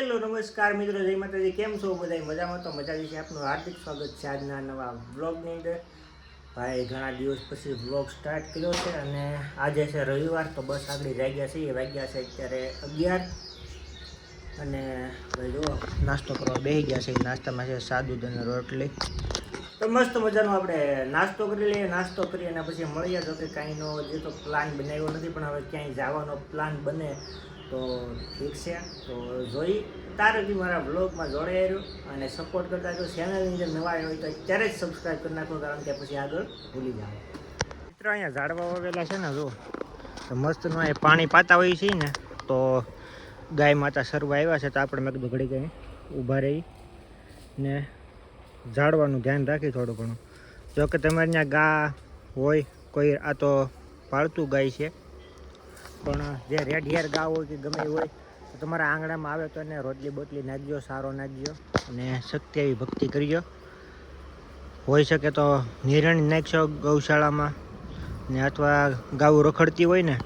Hello, નમસ્કાર મિત્રો, જય માતાજી, કેમ છો બધા મજામાં તો મજા છે આપનું હાર્દિક સ્વાગત છે આજના નવા બ્લોગની અંદર. ભાઈ, ઘણા દિવસ પછી બ્લોગ સ્ટાર્ટ કર્યો છે અને આજે છે રવિવાર, તો બસ આગળ જાગ્યા એ વાગ્યા છે અત્યારે અગિયાર. અને ભાઈ, જુઓ, નાસ્તો કરવા બેસી ગયા છે. નાસ્તામાં છે સાદું અને રોટલી. તો મસ્ત મજાનો આપણે નાસ્તો કરી લઈએ. નાસ્તો કરી અને પછી મળીએ તો કે કાંઈનો જે તો પ્લાન બનાવ્યો નથી, પણ હવે ક્યાંય જવાનો પ્લાન બને તો ઠીક છે. તો જોઈ, તારે મારા બ્લોગમાં જોડાઈ રહ્યો અને સપોર્ટ કરતા જો ચેનલની અંદર નવા હોય તો અત્યારે જ સબસ્ક્રાઈબ કરી નાખો, કારણ કે પછી આગળ ભૂલી જાઓ. મિત્રો, અહીંયા ઝાડવા વાવેલા છે ને, જો. તો મસ્તનું અહીંયા પાણી પાતા હોય છે ને, તો ગાય માતા સરવા આવ્યા છે, તો આપણે મેં કીધું ઘડી કંઈ ઊભા રહી ને ઝાડવાનું ધ્યાન રાખી થોડું ઘણું. જો કે તમારે ત્યાં ગા હોય, કોઈ આ તો પાળતું ગાય છે. પણ જે રેડ હેર ગાવ હોય કે ગમે હોય, તો તમારા આંગણામાં આવે તો એને રોટલી બોટલી નાખજો, સારો નાખજો અને શક્તિ એવી ભક્તિ કરજો. હોઈ શકે તો નિરણ નાખશો ગૌશાળામાં ને અથવા ગાવું રખડતી હોય ને,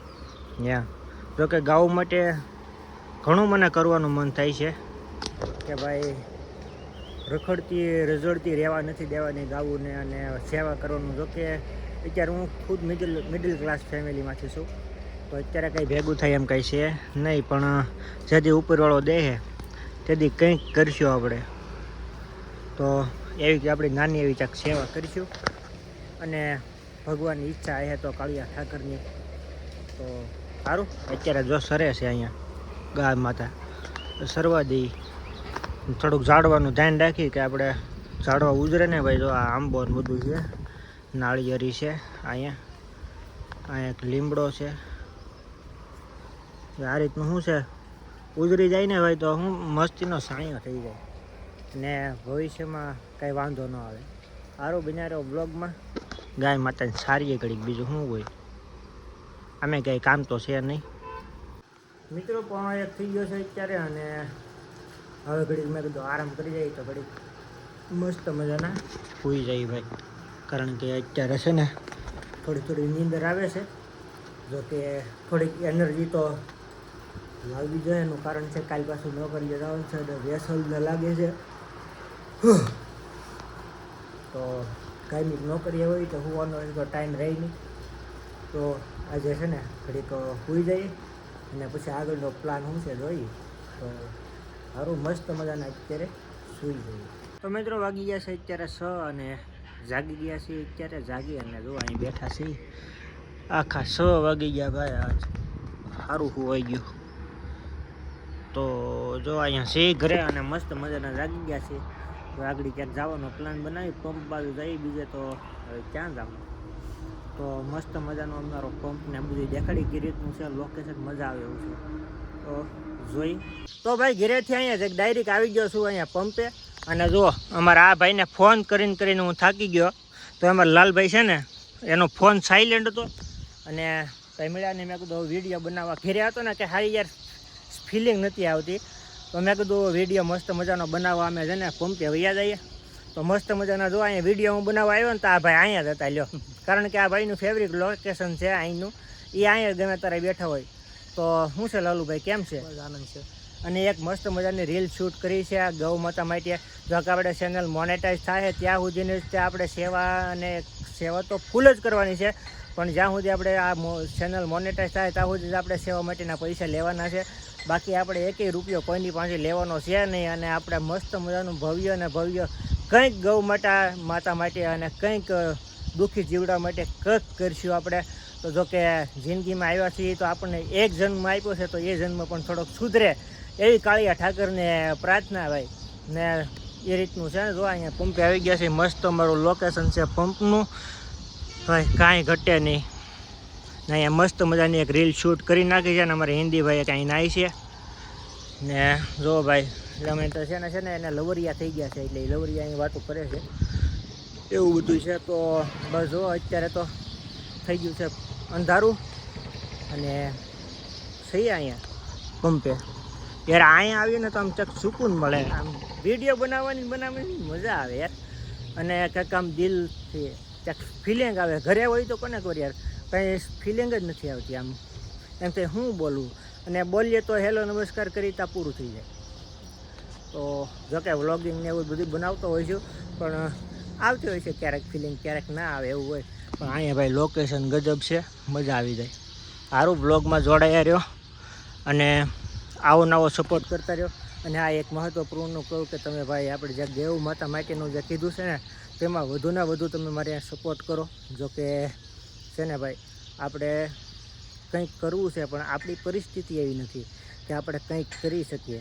ત્યાં. જોકે ગાવું માટે ઘણું મને કરવાનું મન થાય છે કે ભાઈ, રખડતી, રઝળતી રહેવા નથી દેવાની ગાવુંને અને સેવા કરવાનું. જોકે અત્યારે હું ખુદ મિડલ મિડલ ક્લાસ ફેમિલીમાંથી છું. તો અત્યારે કંઈ ભેગું થાય એમ કંઈ છે નહીં, પણ જેથી ઉપરવાળો દે તેથી કંઈક કરશું આપણે. તો એવી આપણી નાની એવી ચાક સેવા કરીશું. અને ભગવાનની ઈચ્છા એ તો કાળિયા ઠાકરની. તો સારું, અત્યારે જો સરે છે અહીંયા, ગાય માતા સરવાદી થોડુંક ઝાડવાનું ધ્યાન રાખી કે આપણે ઝાડવા ઉજરે ને ભાઈ જો આ આંબો બધું છે, નાળિયેરી છે, અહીંયા અહીંયા એક લીમડો છે. આ રીતનું શું છે? ઉજરી જાય ને ભાઈ તો હું મસ્તીનો સાયો થઈ જાય. ને ભવિષ્યમાં કાંઈ વાંધો ન આવે. સારું બિનારો બ્લોગમાં ગાય માતાને સારી ઘડીક બીજું શું હોય? અમે કંઈ કામ તો છે નહીં. મિત્રો, પણ એક થઈ ગયો છે અત્યારે અને હવે ઘડીક મેં કીધું આરામ કરી જાય તો ઘડીક મસ્ત મજાના સૂઈ જાય ભાઈ. કારણ કે અત્યારે છે ને થોડી થોડી નીંદર આવે છે. જો કે થોડીક એનર્જી તો લાવવી જોઈએ એનું કારણ છે કાલ પાછું નોકરીએ જવાનું છે અને વેસલને લાગે છે. તો કાંઈ નોકરીએ હોય તો હોવાનો એટલો ટાઈમ રહી નહીં. તો આજે છે ને ઘડીક હોઈ જઈએ અને પછી આગળનો પ્લાન શું છે જોઈએ. તો સારું મસ્ત મજાના અત્યારે સૂઈ જઈએ. તો મિત્રો વાગી ગયા છે અત્યારે સ અને જાગી ગયા છીએ અત્યારે. જાગી અને જો અહીં બેઠા છીએ. આખા સ વાગી ગયા ભાઈ આજ. સારું હોવાઈ ગયું. તો જો અહીંયા છે ઘરે અને મસ્ત મજાના જાગી ગયા છે. તો આગળ ક્યાંક જવાનો પ્લાન બનાવી પંપ બાજુ જઈ, બીજે તો હવે ક્યાં જવાનું? તો મસ્ત મજાનો અમારો પંપ ને બધું દેખાડી કે રીતનું છે લોકેશન મજા આવે એવું છે. તો જોઈ. તો ભાઈ ઘરેથી અહીંયા જ ડાયરેક્ટ આવી ગયો છું અહીંયા પંપે અને જો અમારા આ ભાઈને ફોન કરીને કરીને હું થાકી ગયો. તો એમાં લાલભાઈ છે ને, એનો ફોન સાઇલેન્ટ હતો. અને ભાઈ મળ્યાને મેં કીધું વીડિયો બનાવવા. ઘેરે હતો ને કે હારી યાર ફિલિંગ નથી આવતી. તો મેં કીધું વીડિયો મસ્ત મજાનો બનાવવા અમે છે ને પંપે વૈયા જઈએ. તો મસ્ત મજાના જો અહીંયા વીડિયો હું બનાવવા આવ્યો ને તો આ ભાઈ અહીંયા જ હતા લ્યો. કારણ કે આ ભાઈનું ફેવરિટ લોકેશન છે અહીંનું. એ અહીંયા ગમે ત્યારે બેઠા હોય. તો શું છે લાલુભાઈ કેમ છે? આનંદ છે. અને એક મસ્ત મજાની રીલ શૂટ કરી છે આ ગૌ માતા માટે. જો કે આપણે ચેનલ મોનેટાઈઝ થાય ત્યાં સુધીની તે આપણે સેવા અને સેવા તો ફૂલ જ કરવાની છે. પણ જ્યાં સુધી આપણે આ ચેનલ મોનેટાઈઝ થાય, ત્યાં સુધી આપણે સેવા માટેના પૈસા લેવાના છે. બાકી આપણે એકેય રૂપિયો કોઈની પાસે લેવાનો છે નહીં અને આપણે મસ્ત મજાનું ભવ્ય અને ભવ્ય કંઈક ગૌ માતા માતા માટે અને કંઈક દુઃખી જીવડા માટે કંઈક કરીશું આપણે. તો જો કે જિંદગીમાં આવ્યા છીએ તો આપણને એક જન્મ આપ્યો છે તો એ જન્મ પણ થોડોક સુધરે. એવી કાળિયા ઠાકરને પ્રાર્થના ભાઈ. ને એ રીતનું છે ને, જો અહીંયા પંપે આવી ગયા છે, મસ્ત અમારું લોકેશન છે પંપનું ભાઈ કાંઈ ઘટે નહીં. ને અહીંયા મસ્ત મજાની એક રીલ શૂટ કરી નાખી છે ને અમારે હિન્દી ભાઈ કાંઈ નાઈ છે. ને જો ભાઈ એટલે તો છે ને છે ને એને લવરિયા થઈ ગયા છે, એટલે એ લવરિયા અહીં વાતો કરે છે. એવું બધું છે તો બસ જો, અત્યારે તો થઈ ગયું છે અંધારું. અને થઈએ અહીંયા પંપે. યાર, અહીંયા આવીએ ને તો આમ ચક સુકૂન મળે. આમ વીડિયો બનાવવાની બનાવવાની મજા આવે યાર. અને કંઈક આમ દિલથી ચક ફિલિંગ આવે. ઘરે હોય તો કોને ખબર યાર? કંઈ ફિલિંગ જ નથી આવતી આમ. એમ કે હું બોલું? અને બોલીએ તો હેલો, નમસ્કાર કરી તા પૂરું થઈ જાય. તો જોકે વ્લોગિંગ ને એવું બધું બનાવતો હોય છું, પણ આવતી હોય છે ક્યારેક ફિલિંગ ક્યારેક ના આવે એવું હોય. પણ અહીંયા ભાઈ લોકેશન ગજબ છે, મજા આવી જાય. સારું બ્લોગમાં જોડાયા રહ્યો. અને આવો નવો સપોર્ટ કરતા રહ્યો. અને આ એક મહત્ત્વપૂર્ણનું કહું કે તમે ભાઈ આપણે જે દેવ માતા માટેનું જે કીધું છે ને તેમાં વધુને વધુ તમે મારે સપોર્ટ કરો. જો કે, છે ને ભાઈ, આપણે કંઈક કરવું છે, પણ આપણી પરિસ્થિતિ એવી નથી કે આપણે કંઈક કરી શકીએ.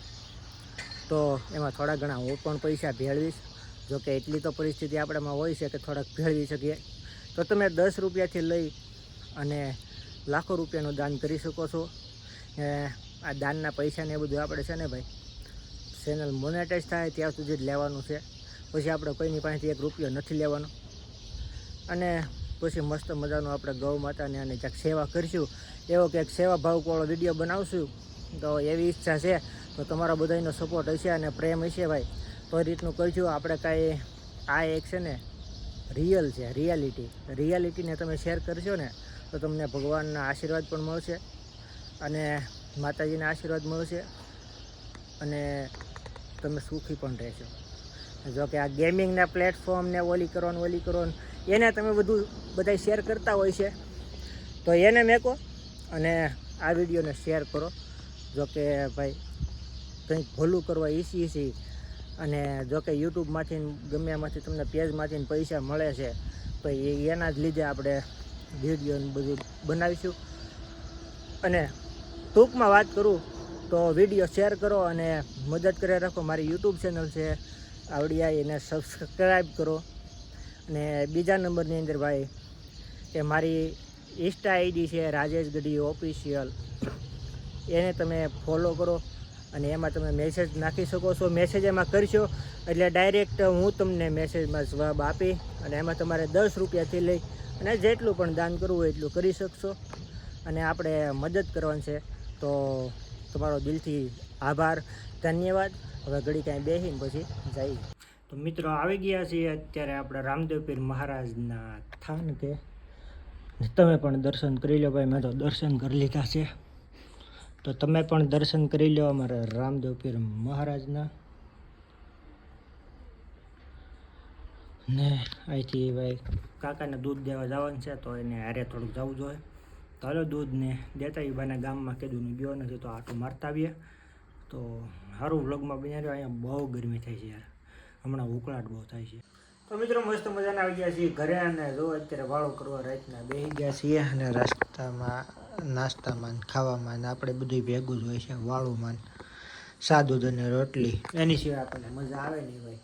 તો એમાં થોડા ઘણા હું પણ પૈસા ભેળવીશ. જો કે એટલી તો પરિસ્થિતિ આપણામાં હોય છે કે થોડાક ભેળવી શકીએ. તો તમે દસ રૂપિયાથી લઈ અને લાખો રૂપિયાનું દાન કરી શકો છો. આ દાનના પૈસાને એ બધું આપણે, છે ને ભાઈ ચેનલ મોનેટાઈઝ થાય ત્યાં સુધી જ લેવાનું છે. પછી આપણે કોઈની પાસેથી એક રૂપિયો નથી લેવાનો. અને પછી મસ્ત મજાનું આપણે ગૌ માતાને અને ક્યાંક સેવા કરીશું. એવો કંઈક સેવા ભાવવાળો વીડિયો બનાવશું. તો એવી ઈચ્છા છે. તો તમારા બધાનો સપોર્ટ હશે અને પ્રેમ હશે ભાઈ. તો રીતનું કરજો આપણે કાંઈ, આ એક છે ને રિયલ છે રિયાલિટી રિયાલિટીને તમે શેર કરશો ને, તો તમને ભગવાનના આશીર્વાદ પણ મળશે. અને માતાજીના આશીર્વાદ મળશે. અને તમે સુખી પણ રહેશો. જો કે આ ગેમિંગના પ્લેટફોર્મને ઓલી કરવાનું ઓલી કરવાનું, એને તમે બધું બધા શેર કરતા હોય છે. તો એને મેકો અને આ વિડીયોને શેર કરો. જો કે ભાઈ, કંઈક ભૂલું કરવા ઈસી ઈસી અને જો કે યુટ્યુબમાંથી ને ગમે એમાંથી તમને પેજમાંથી પૈસા મળે છે, તો એના જ લીધે આપણે વીડિયો બધું બનાવીશું. અને ટૂંકમાં વાત કરું તો વીડિયો શેર કરો અને મદદ કરી રાખો. મારી યુટ્યુબ ચેનલ છે આવડિયા એને સબસ્ક્રાઈબ કરો. અને બીજા નંબરની અંદર ભાઈ કે મારી ઇન્સ્ટા આઈડી છે રાજેશ ગઢી ઓફિશિયલ એને તમે ફોલો કરો અને એમાં તમે મેસેજ નાખી શકો છો. મેસેજ એમાં કરશો એટલે ડાયરેક્ટ હું તમને મેસેજમાં જવાબ આપી અને એમાં તમારે દસ રૂપિયાથી લઈ અને જેટલું પણ દાન કરવું હોય એટલું કરી શકશો. અને આપણે મદદ કરવાની છે. તો તમારો દિલથી આભાર, ધન્યવાદ. હવે ઘડી કાંઈ બેસીને પછી જઈ તો મિત્રો આવી ગયા છીએ અત્યારે આપણે રામદેવ પીર મહારાજના થાન કે તમે પણ દર્શન કરી લો ભાઈ, મેં તો દર્શન કરી લીધા છે. તો તમે પણ દર્શન કરી લો અમારા રામદેવ પીર મહારાજના. ને અહીંથી ભાઈ કાકાને દૂધ દેવા જવાનું છે, તો એને હારે થોડુંક જવું જોઈએ. તો હાલો દૂધને દેતા બાના ગામમાં કીધું ગયો નથી તો આટો મારતા આવીએ. તો સારું વ્લોગમાં બન્યા રહ્યો, અહીંયા બહુ ગરમી થાય છે યાર. હમણાં ઉકળાટ બહુ થાય છે. તો મિત્રો, મસ્ત મજાના આવી ગયા છીએ ઘરે અને જો અત્યારે વાળો કરવા રાતના બેસી ગયા છીએ અને રસ્તામાં, નાસ્તામાં ખાવામાં આપણે બધું ભેગું જ હોય છે, વાળુંમાં સાદું અને રોટલી. એની સિવાય આપણને મજા આવે નહીં ભાઈ.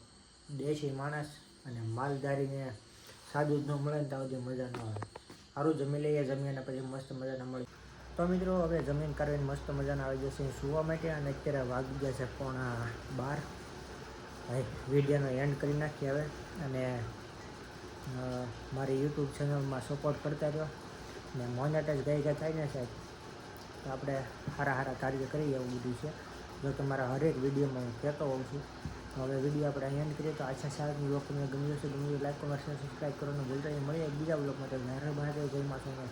દેશી માણસ અને માલધારીને સાદું ન મળે ને સુધી મજા ન આવે. સારું જમી લઈએ જમીને પછી મસ્ત મજાના મળી તો મિત્રો, હવે જમીન કરવીને મસ્ત મજાના આવી જશે. સુવા માટે અને અત્યારે વાગી ગયા છે પોણા બાર. વિડીયોનો એન્ડ કરી નાખીએ હવે. અને મારી યુટ્યુબ ચેનલમાં સપોર્ટ કરતા રહ્યો ને મોનેટાઈઝ ગઈ ગયા થાય ને સાહેબ, તો આપણે સારા સારા કાર્ય કરીએ એવું બધું છે. જો તમારા હરેક વિડીયોમાં હું કહેતો હોઉં છું. હવે વીડિયો આપણે અહીંયા કરીએ તો આછા સાહેબની બ્લોગ ગમ્યું હશે ગમ્યું લાઈક કોમેન્ટ શેર સબસ્ક્રાઈબ કરવાનું ભૂલતા નહીં. મળીએ બીજા બ્લોગ માટે. નારા બનાવે જય માસુમાં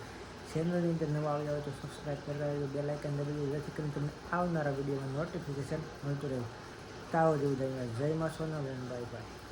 ચેનલની અંદર નવા આવ્યા હોય તો સબસ્ક્રાઈબ કરતા રહેજો. બે લાઇકન દબાવી જેથી કરીને તમને આવનારા વિડીયોમાં નોટિફિકેશન મળતું રહે. તાવ જેવું જય જય માં સોના બેન બાય બાય